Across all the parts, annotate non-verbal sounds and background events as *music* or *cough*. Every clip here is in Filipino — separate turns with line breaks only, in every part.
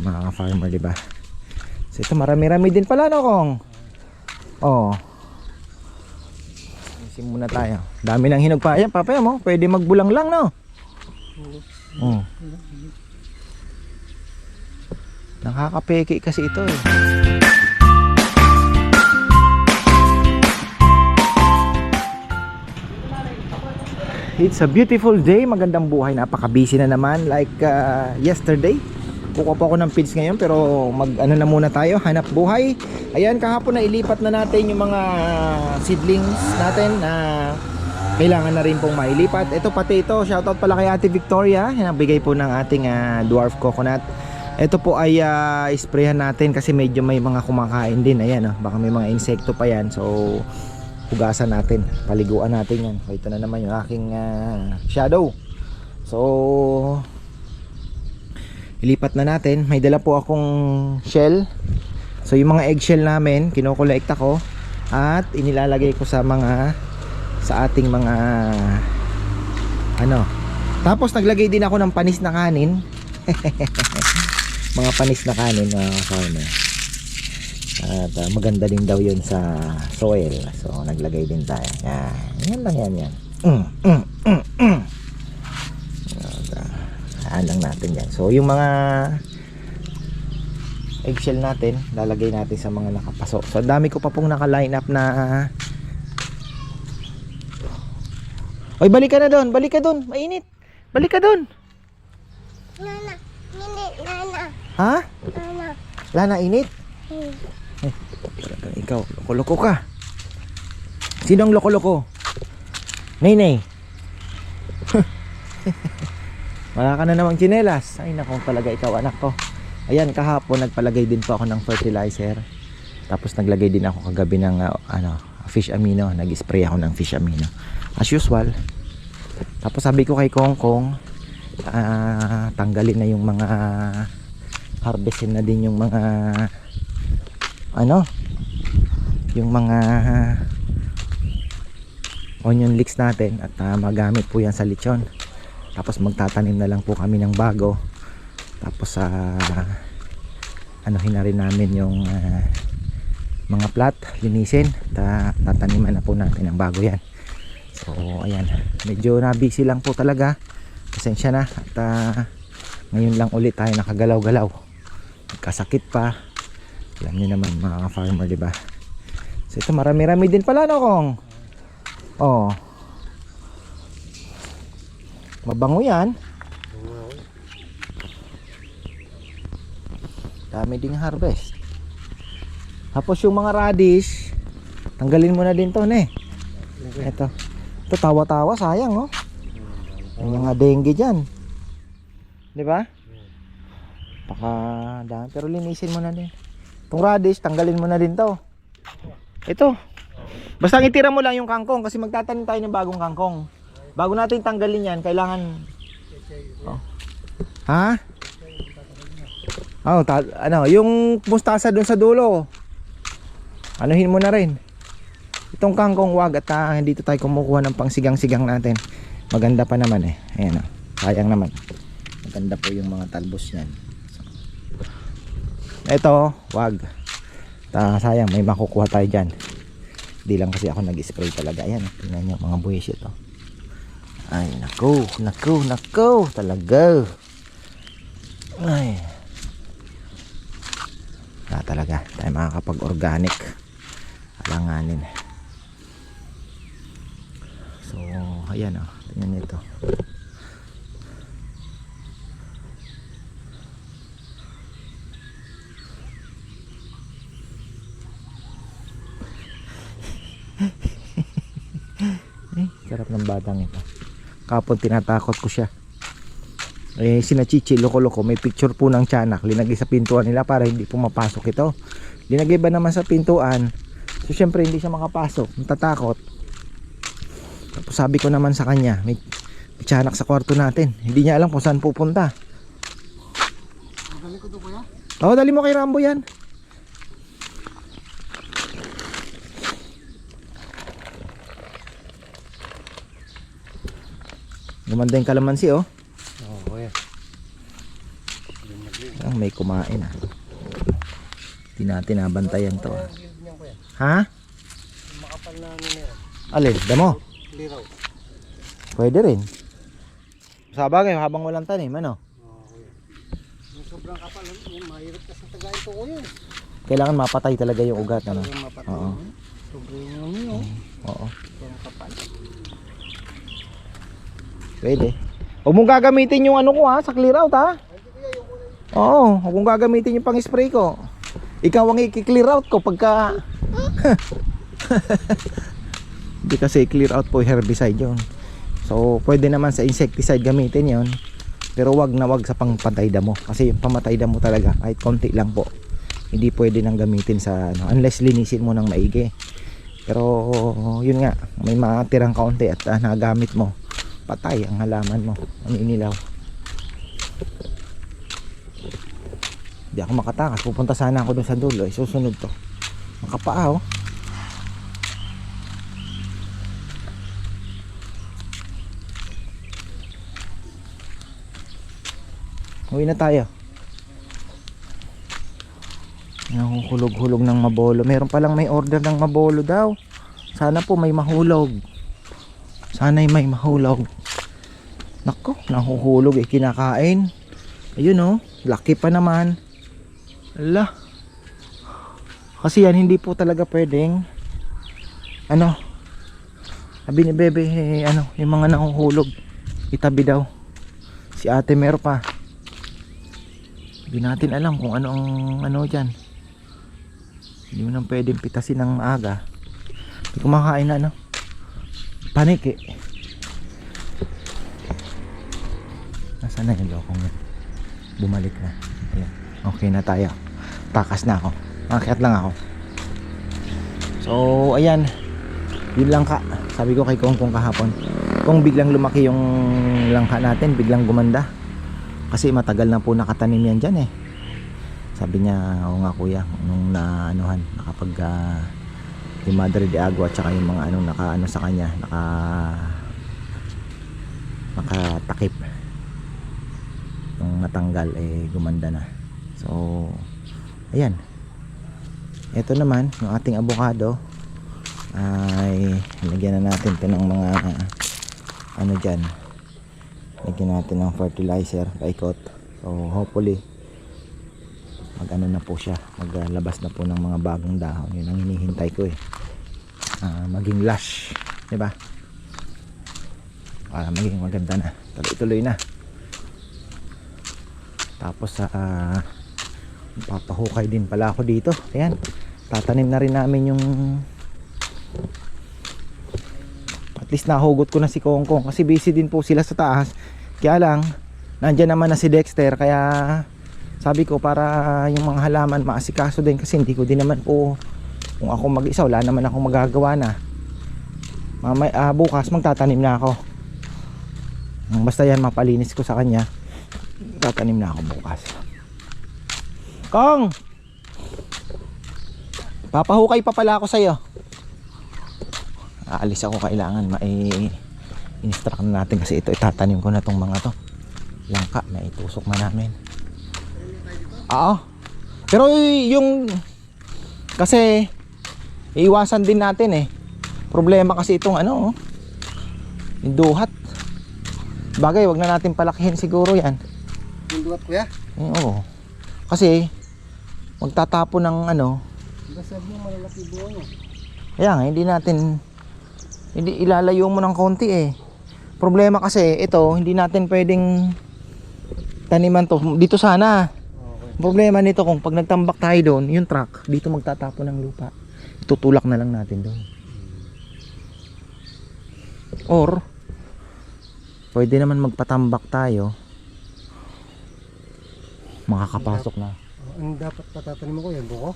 mga farmer, di ba? So ito marami-rami din pala no kong. Oh. Isim muna tayo. Dami ng hinog pa. Ayan, papaya mo. Pwede magbulang lang, no? Oh. Nakakapeki kasi ito eh. It's a beautiful day, magandang buhay, napaka-busy na naman like uh, yesterday. Kukuha po ako ng feeds ngayon pero mag ano na muna tayo, hanap buhay. Ayan, kahapon na ilipat na natin yung mga seedlings natin na kailangan na rin pong mailipat. Ito pati ito, shoutout pala kay Ate Victoria, nabigay po ng ating ah, dwarf coconut. Ito po ay uh, sprayhan natin kasi medyo may mga kumakain din. Ayan, oh, baka may mga insekto pa yan. So, hugasan natin, paliguan natin yan. Ito na naman yung aking ah, shadow. So, ilipat na natin. May dala po akong shell. So, yung mga eggshell namin, kinokolekta ko at inilalagay ko sa mga sa ating mga ano. Tapos naglagay din ako ng panis na kanin. *laughs* mga panis na kanin mga farmer. At ah, maganda din daw yun sa soil. So naglagay din tayo. Yan. Yan lang yan yan. Mm, mm, mm, mm. Hayaan lang natin yan. So yung mga eggshell natin, lalagay natin sa mga nakapaso. So dami ko pa pong naka-line up na Oy, balik ka na doon. Balik ka doon. Mainit. Balik ka doon.
Nana, hindi, Nana,
Ha?
Nana.
Lana, init?
Hmm.
Talagang ikaw, loko-loko ka. Sinong loko-loko? Nay-nay. Wala ka na namang tsinelas. Ay nako talaga ikaw anak ko. Ayan kahapon nagpalagay din po ako ng fertilizer. Tapos naglagay din ako kagabi ng ah, ano, fish amino. Nag-spray ako ng fish amino. As usual. Tapos sabi ko kay Kong Kong, ah, tanggalin na yung mga harvestin na din yung mga ano yung mga onion leeks natin at ah, magamit po yan sa lechon tapos magtatanim na lang po kami ng bago. Tapos sa anuhin na namin yung ah, mga plat linisin. Ta tataniman na po natin ng bago yan. So ayan. Medyo na busy lang po talaga. Pasensya na. At ah, ngayon lang ulit tayo nakagalaw-galaw. Kasakit pa. Alam niyo naman mga farmer di ba? So ito marami-rami din pala no kong? Oh mabango yan. Dami ding harvest. Tapos yung mga radish tanggalin mo na din to ne. Ito. Ito tawa-tawa sayang oh. May mga dengue dyan. Di ba? Baka dami pero linisin mo na din. Itong radish tanggalin mo na din to. Ito. Basta itira mo lang yung kangkong kasi magtatanim tayo ng bagong kangkong bago natin tanggalin yan kailangan oh. ha? Oh, ta- ano yung mustasa dun sa dulo. Anuhin mo na rin. Itong kangkong wag at ah, dito tayo kumukuha ng pangsigang-sigang natin. Maganda pa naman eh. Ayan oh. sayang naman. Maganda po yung mga talbos niyan. Ito wag. Ta, sayang may makukuha tayo dyan. Di lang kasi ako nag-spray talaga. Ayan tingnan nyo mga buwisit oh. Ay nako nako nako talaga. Ay. Na talaga. Tayo makakapag organic alanganin. So ayan oh. Tingnan nyo ito. Ay, *laughs* sarap ng batang ito. Kapon tinatakot ko siya. Eh, sina Chichi, loko-loko, may picture po ng tiyanak. Linagay sa pintuan nila para hindi pumapasok ito. Linagay ba naman sa pintuan? So, syempre, hindi siya makapasok. Natatakot. Tapos sabi ko naman sa kanya, may, may tiyanak sa kwarto natin. Hindi niya alam kung saan pupunta.
Dali ko to kuya.
Oo, dali mo kay Rambo yan. Gumanda yung kalamansi oh.
Oo kuya.
Ang may may kumain ah. Hindi natin nabantayan to ah. Ha?
Makapal na ano yan.
Alin? Damo?
Liraw.
Pwede rin. Sa bagay, habang walang tanim, ano?
Oo kuya. Yung sobrang kapal, ano, yan, mahirap kasi tagayin to kuya.
Kailangan mapatay talaga yung ugat, ano? Oo.
Sobrang ano yun.
Oo.
Sobrang kapal.
Pwede. Huwag mong gagamitin yung ano ko ha, sa clear out ha. Oo, huwag mong gagamitin yung pang-spray ko. Ikaw ang i-clear out ko pagka... *laughs* Hindi kasi clear out po herbicide yun. So, pwede naman sa insecticide gamitin yon Pero wag na wag sa pangpatay damo. Kasi yung pamatay damo talaga, kahit konti lang po. Hindi pwede nang gamitin sa ano, unless linisin mo ng maigi. Pero yun nga, may matirang kaunti at ah, nagamit mo patay ang halaman mo ang inilaw hindi ako makatakas pupunta sana ako dun sa dulo eh susunod to makapaa oh Uwi na tayo. Nahuhulog-hulog ng mabolo. Meron palang may order ng mabolo daw. Sana po may mahulog. Sana'y may mahulog. Nako, nahuhulog eh, kinakain. Ayun oh, laki pa naman. Ala. Kasi yan, hindi po talaga pwedeng, ano, sabi ni Bebe, eh, ano, yung mga nahuhulog, itabi daw. Si ate meron pa. Hindi natin alam kung ano ang, ano dyan. Hindi mo nang pwedeng pitasin ng maaga. Kumakain na, ano. Panik eh. Nasaan na yung lokong yun? Bumalik na. Ayan. Okay na tayo. Takas na ako. Makiat lang ako. So, ayan. Yun lang ka. Sabi ko kay Kong Kong kahapon. Kung biglang lumaki yung langka natin, biglang gumanda. Kasi matagal na po nakatanim yan dyan eh. Sabi niya, oo nga kuya, nung naanuhan, nakapag ah, yung Madre de Agua at saka yung mga anong naka ano sa kanya, naka nakatakip. Nung natanggal eh gumanda na. So ayan. Ito naman yung ating avocado ay lagyan na natin to ng mga ano dyan. Lagyan natin ng fertilizer paikot. So hopefully mag ano na po siya. Maglabas na po ng mga bagong dahon. Yun ang hinihintay ko eh. Ah, maging lush. Di ba? Para maging maganda na. Tuloy-tuloy na. Tapos sa uh, papahukay din pala ako dito. Ayan. Tatanim na rin namin yung at least nahugot ko na si Kongkong kasi busy din po sila sa taas. Kaya lang nandyan naman na si Dexter kaya sabi ko para yung mga halaman maasikaso din kasi hindi ko din naman po kung ako mag-isa wala naman ako magagawa na. Mamay ah, bukas magtatanim na ako. Basta yan mapalinis ko sa kanya. Tatanim na ako bukas. Kong! Papahukay pa pala ako sa'yo. Aalis ako kailangan mai instruct na natin kasi ito itatanim ko na tong mga to. Langka na itusok na namin oo. Pero yung kasi iiwasan din natin eh. Problema kasi itong ano oh, yung duhat. Bagay wag na natin palakihin siguro yan.
Yung duwat kuya.
Eh, oo. Kasi magtatapo ng ano.
Sabi mo malalaki mo?
kaya nga hindi natin hindi ilalayo mo ng konti eh. Problema kasi ito hindi natin pwedeng taniman to. Dito sana. Problema nito kung pag nagtambak tayo doon yung truck dito magtatapo ng lupa tutulak na lang natin doon or pwede naman magpatambak tayo makakapasok na
Ang dapat patatanim mo kuya, buko?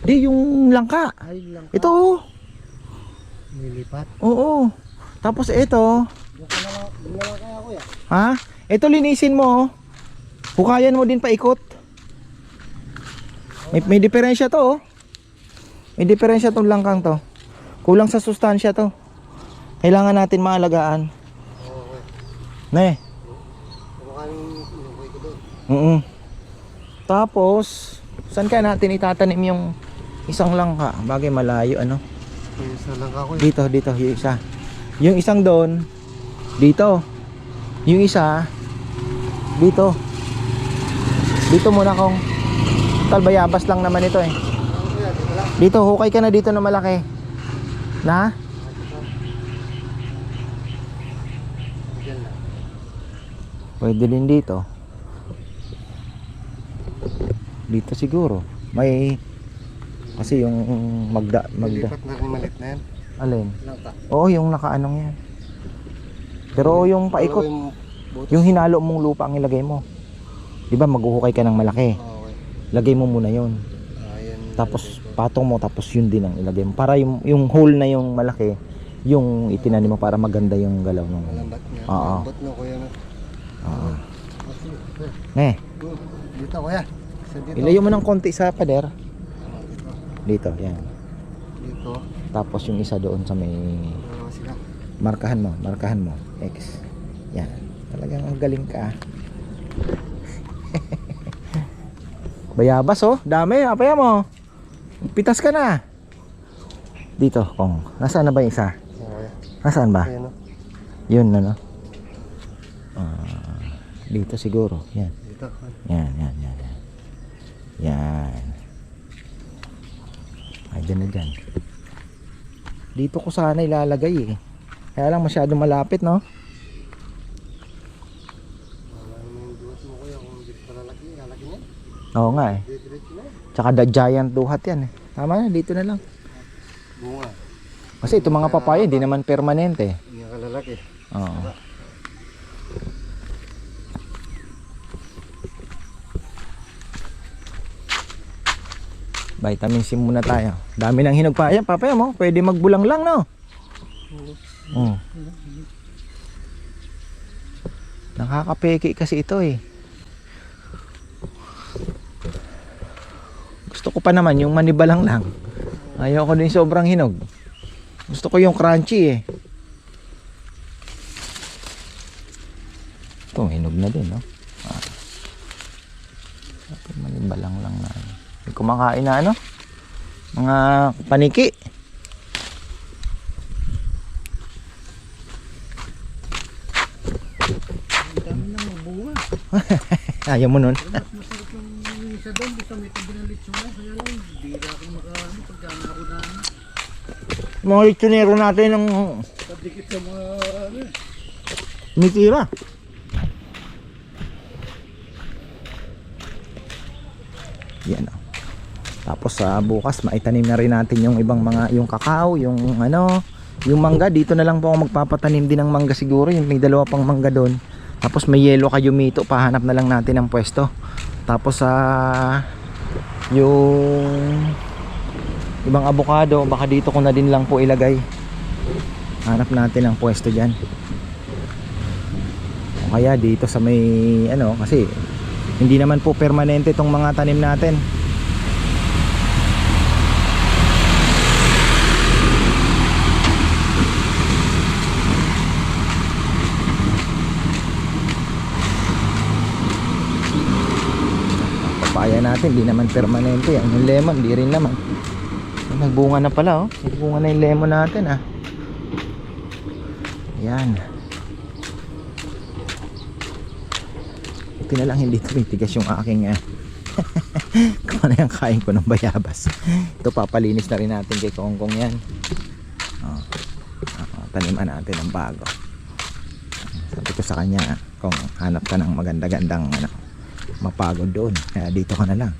di yung langka
Ay lang.
ito oh.
Nilipat.
oo tapos ito
Buko na lang, yun na lang kaya kuya.
ha ito linisin mo oh. hukayan mo din paikot may, may diferensya to oh. may diferensya tong langkang to kulang sa sustansya to kailangan natin maalagaan
Okay.
ne
ko doon.
Mm Tapos, saan ka natin itatanim yung isang langka? Bagay malayo, ano?
Kaya isa lang ako eh.
Dito, dito, yung isa. Yung isang doon, dito. Yung isa, dito. Dito muna kong talbayabas lang naman ito eh. Dito hukay ka na dito na malaki. Na? Pwede din dito. Dito siguro. May kasi yung magda magda
Lilipat na rin malit na yan.
alin?
Ta.
Oo, yung nakaanong yan. Pero yung paikot,
Yung
yung hinalo mong lupa ang ilagay mo. 'Di ba maghuhukay ka ng malaki.
Okay.
Lagay mo muna 'yon.
Ayan.
Tapos patong mo tapos yun din ang ilagay mo para yung yung hole na yung malaki yung itinanim mo para maganda yung galaw ng. Oo. Oo.
Kasi, eh,
Eh,
go. Dito kuya.
Ilayo mo ng konti sa pader.
Dito.
Yan.
Dito.
Tapos yung isa doon sa may
sila.
markahan mo, markahan mo. X. Yan. Talagang ang galing ka. *laughs* ah. Bayabas oh, dami, apaya mo. Pitas ka na. Dito, kong. Nasaan na ba yung isa? Nasaan ba?
Ayan o.
Yun ano. Ah, dito siguro. Yan.
Dito.
Yan, yan, yan. Yan. Yan. Ay, dyan na dyan. Dito ko sana ilalagay eh. Kaya lang masyado malapit, no?
Wala naman yung duwas mo kuya kung dito pa lalaki. Lalaki niya.
Oo nga eh. Tsaka the giant duhat yan eh. Tama na, dito na lang.
Bunga.
Kasi itong mga papaya, hindi naman permanente.
Hindi ka lalaki.
Oo. Vitamin C muna tayo. Dami ng hinog pa. Ayan, papaya mo. Pwede magbulang lang, no? Oo. Nakakapeki kasi ito eh. Gusto ko pa naman yung manibalang lang. Ayaw ko din sobrang hinog. Gusto ko yung crunchy eh. Ito, hinog na din, no? Ah. Manibalang lang na. ano. May kumakain na ano? Mga paniki. *laughs* Ayaw mo nun?
Mas masarap yung isa doon. Dito may tabi ng lechon na. Kaya lang, bira akong makaano pagka nakunahan.
Mga lechonero natin ng
Padikit sa mga ano eh.
mitira. Yan o. Tapos sa bukas maitanim na rin natin yung ibang mga yung kakao, yung ano, yung mangga dito na lang po ako magpapatanim din ng mangga siguro, yung may dalawa pang mangga doon. Tapos may yellow kayo mito, pahanap na lang natin ng pwesto. Tapos sa yung ibang abokado, baka dito ko na din lang po ilagay. Hanap natin ng pwesto diyan. O kaya dito sa may ano kasi hindi naman po permanente tong mga tanim natin. Papaya natin, di naman permanente yan. Yung lemon, di rin naman. Nagbunga na pala, oh. Nagbunga na yung lemon natin, ah. Yan. Buti na lang hindi tumitigas yung aking ah, *laughs* kung ano yung kain ko ng bayabas. Ito papalinis na rin natin kay Kongkong yan. Oh. Oo, taniman natin ng bago. Sabi ko sa kanya, kung hanap ka ng maganda-gandang ano, mapagod doon. Kaya dito ka na lang.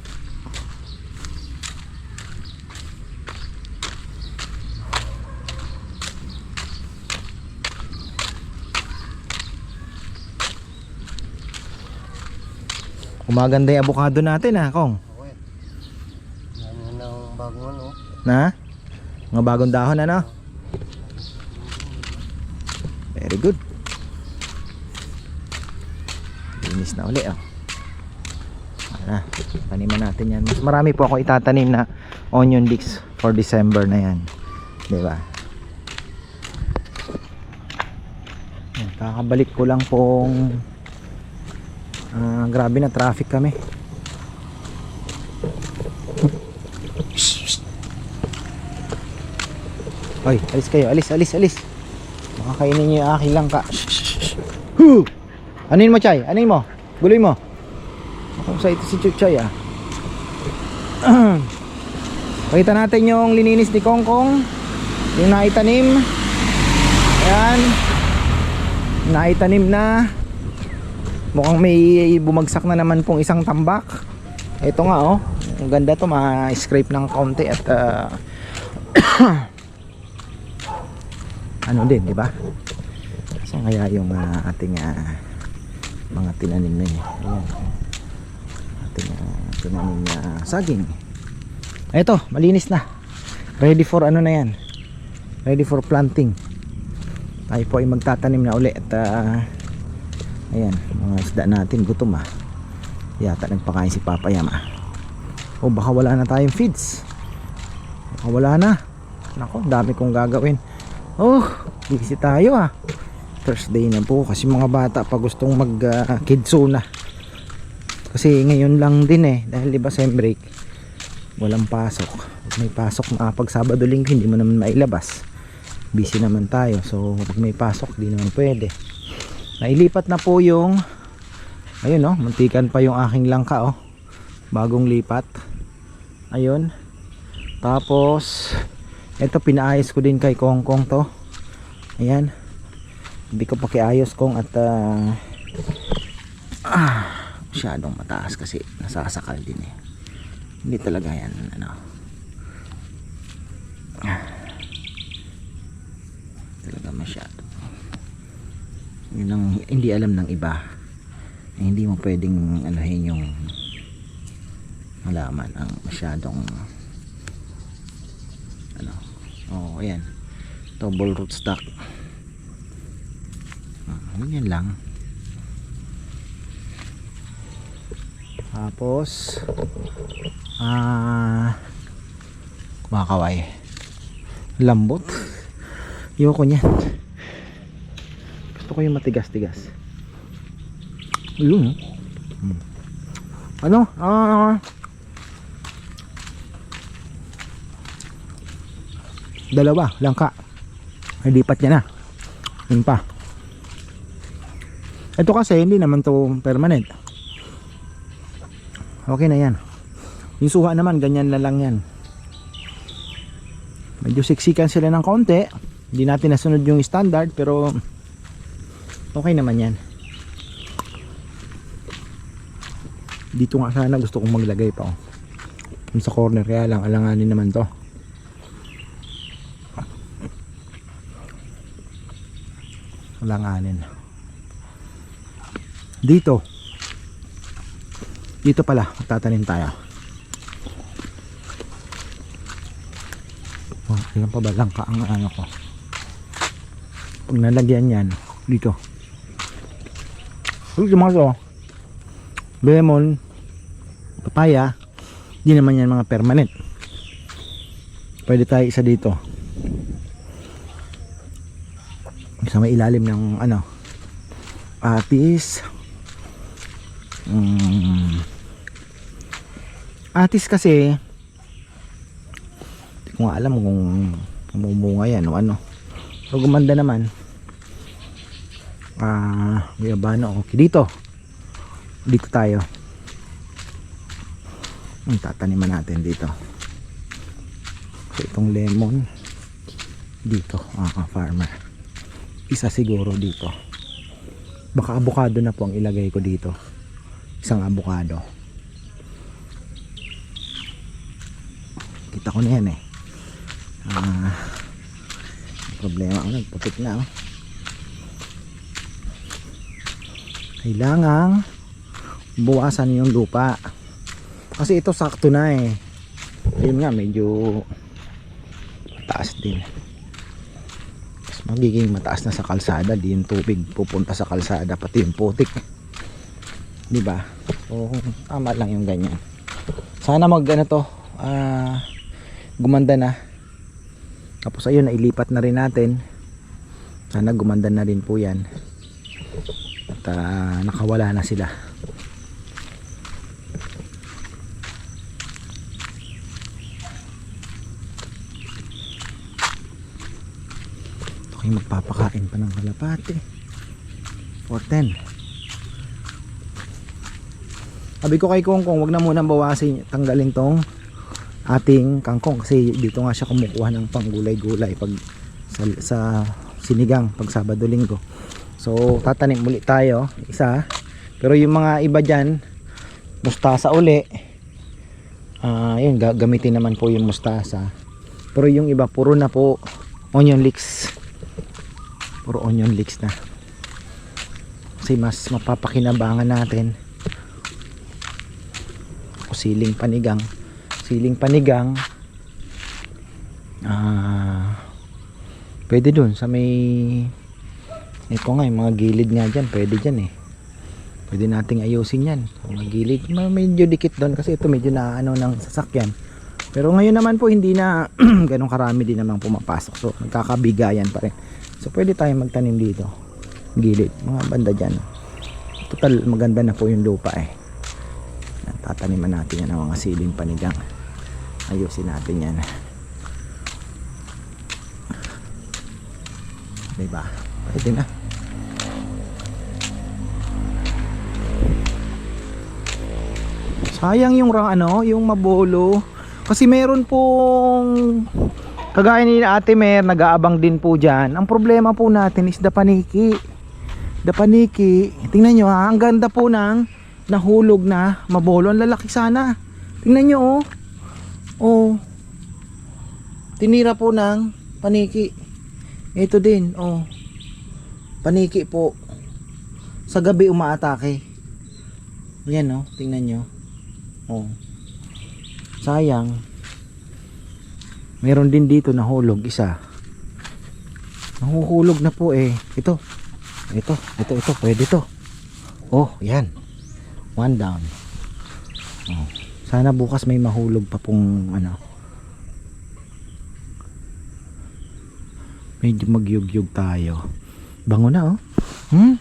Umaganda yung avocado natin ha, Kong.
Okay. Dami na ng bagong ano.
Na? Mga bagong dahon ano? Very good. Linis na uli oh. Ano, taniman natin yan. Mas marami po ako itatanim na onion leeks for December na yan. Di ba? Kakabalik ko lang pong ah, grabe na traffic kami. Hoy, alis kayo. Alis, alis, alis. Makakainin niyo yung aking langka. Huh! Anin mo, Chay? Anin mo? Guloy mo. Ako sa ito si Chuchay ah. *clears throat* Pakita natin yung lininis ni Kongkong. Yung naitanim. Ayan. Naitanim na. Mukhang may bumagsak na naman pong isang tambak. Ito nga oh. Ang ganda to. Ma-scrape ng kaunti at ah, *clears throat* ano din, di ba? So kaya yung ah, ating ah, mga tinanim na yun. Ayan. Ating ah, tinanim na saging. Ito, malinis na. Ready for ano na yan. Ready for planting. Tayo po ay magtatanim na uli at ah, ayan, mga isda natin gutom ah. Yata nagpakain si Papa Yama. O baka wala na tayong feeds. Baka wala na. Nako, dami kong gagawin. Oh, busy tayo ah. Thursday na po kasi mga bata pa gustong mag uh, kidsuna. Kasi ngayon lang din eh dahil di sem break walang pasok. May pasok na pag Sabado linggo hindi mo naman mailabas. Busy naman tayo. So pag may pasok di naman pwede. Nailipat na po yung ayun oh, muntikan pa yung aking langka oh. Bagong lipat. Ayun. Tapos ito pinaayos ko din kay Kongkong to. Ayan. Hindi ko pakiayos kong at ah, ah, masyadong mataas kasi nasasakal din eh. Hindi talaga yan ano. Talaga masyado. Yun ang hindi alam ng iba. Hindi mo pwedeng anuhin yung malaman ang masyadong ano. Oh, ayan. Double rootstock. Ah, ganyan lang. Tapos ah kumakaway. Lambot. Ayoko niyan. Gusto ko yung matigas-tigas. Ayun. oh. Hmm. Ano? Ah dalawa langka ay lipat niya na yun pa ito kasi hindi naman to permanent okay na yan. Yung suha naman ganyan na lang yan. Medyo siksikan sila ng konti. Hindi natin nasunod yung standard pero okay naman yan. Dito nga sana gusto kong maglagay pa oh. Sa corner kaya lang alanganin naman to. Langanin dito dito pala tatanim tayo. Oh, ilan pa ba? Lang ang ano ko. Pag nalagyan yan dito. Uy, mga lemon papaya di naman yan mga permanent. Pwede tayo isa dito. Sa may ilalim ng ano atis. Mm, atis kasi hindi ko alam kung mamumunga yan o ano. Pero gumanda naman. Ah uh, okay dito. Dito tayo. Ang tataniman natin dito. So itong lemon dito ah, farmer. Isa siguro dito. Baka abukado na po ang ilagay ko dito. Isang abukado kita ko na yan eh. Ah, problema ako nagputik na oh. kailangang buwasan yung lupa. Kasi ito sakto na eh. Ayun nga medyo taas din. Magiging mataas na sa kalsada di yung tubig pupunta sa kalsada pati yung putik. Di ba? So tama lang yung ganyan. Sana mag ano to ah, gumanda na. Tapos ayun nailipat na rin natin. Sana gumanda na rin po yan. At uh, nakawala na sila. Okay magpapakain pa ng kalapate. 410 sabi ko kay Kongkong, wag na muna bawasin, tanggalin tong ating kangkong kasi dito nga siya kumukuha ng panggulay-gulay pag sa, sa sinigang pag Sabado Linggo. So, tatanim muli tayo, isa. Pero yung mga iba diyan, mustasa uli. Ah, yun ga- gamitin naman po yung mustasa. Pero yung iba puro na po onion leeks. Puro onion leeks na. Kasi mas mapapakinabangan natin o siling panigang siling panigang ah pwede dun sa may ito nga yung mga gilid nga dyan pwede dyan eh. Pwede nating ayusin yan. Mga gilid medyo dikit doon kasi ito medyo na ano ng sasakyan. Pero ngayon naman po hindi na *clears throat* ganun karami din naman pumapasok. So nagkakabigayan pa rin. So pwede tayong magtanim dito. Gilid mga banda dyan. Total maganda na po yung lupa eh. Tataniman natin yan ng mga siling panigang ayusin natin yan. Diba? Pwede na. Sayang yung rang ano yung mabolo. Kasi meron pong kagaya ni ate Mer nag-aabang din po dyan. Ang problema po natin is the paniki. The paniki. Tingnan nyo ha? Ang ganda po ng nahulog na mabolo. Ang lalaki sana. Tingnan nyo oh oh. Tinira po ng paniki. Ito din oh. Paniki po. Sa gabi umaatake. Yan oh. Tingnan nyo. Oh. Sayang. Meron din dito nahulog isa. Nahuhulog na po eh. Ito. Ito. Ito ito. Pwede to. Oh yan. One down. Oh. Sana bukas may mahulog pa pong ano. Medyo magyugyug tayo. Bango na oh. Hmm?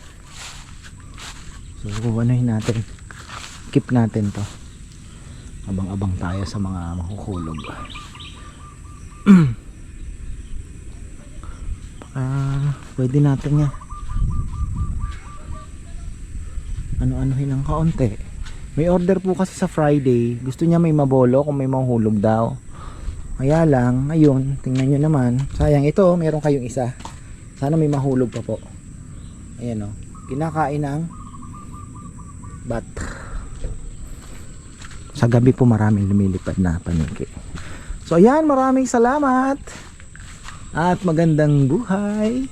so anuhin natin. Keep natin to. Abang-abang tayo sa mga mahuhulog. *clears throat* Ah pwede natin yan. Ano-anuhin ng kaunti may order po kasi sa Friday. Gusto niya may mabolo kung may mahulog daw. Kaya lang ayun tingnan nyo naman. Sayang ito meron kayong isa. Sana may mahulog pa po. Ayan o kinakain ng bat. Sa gabi po maraming lumilipad na paniki so ayan maraming salamat. At magandang buhay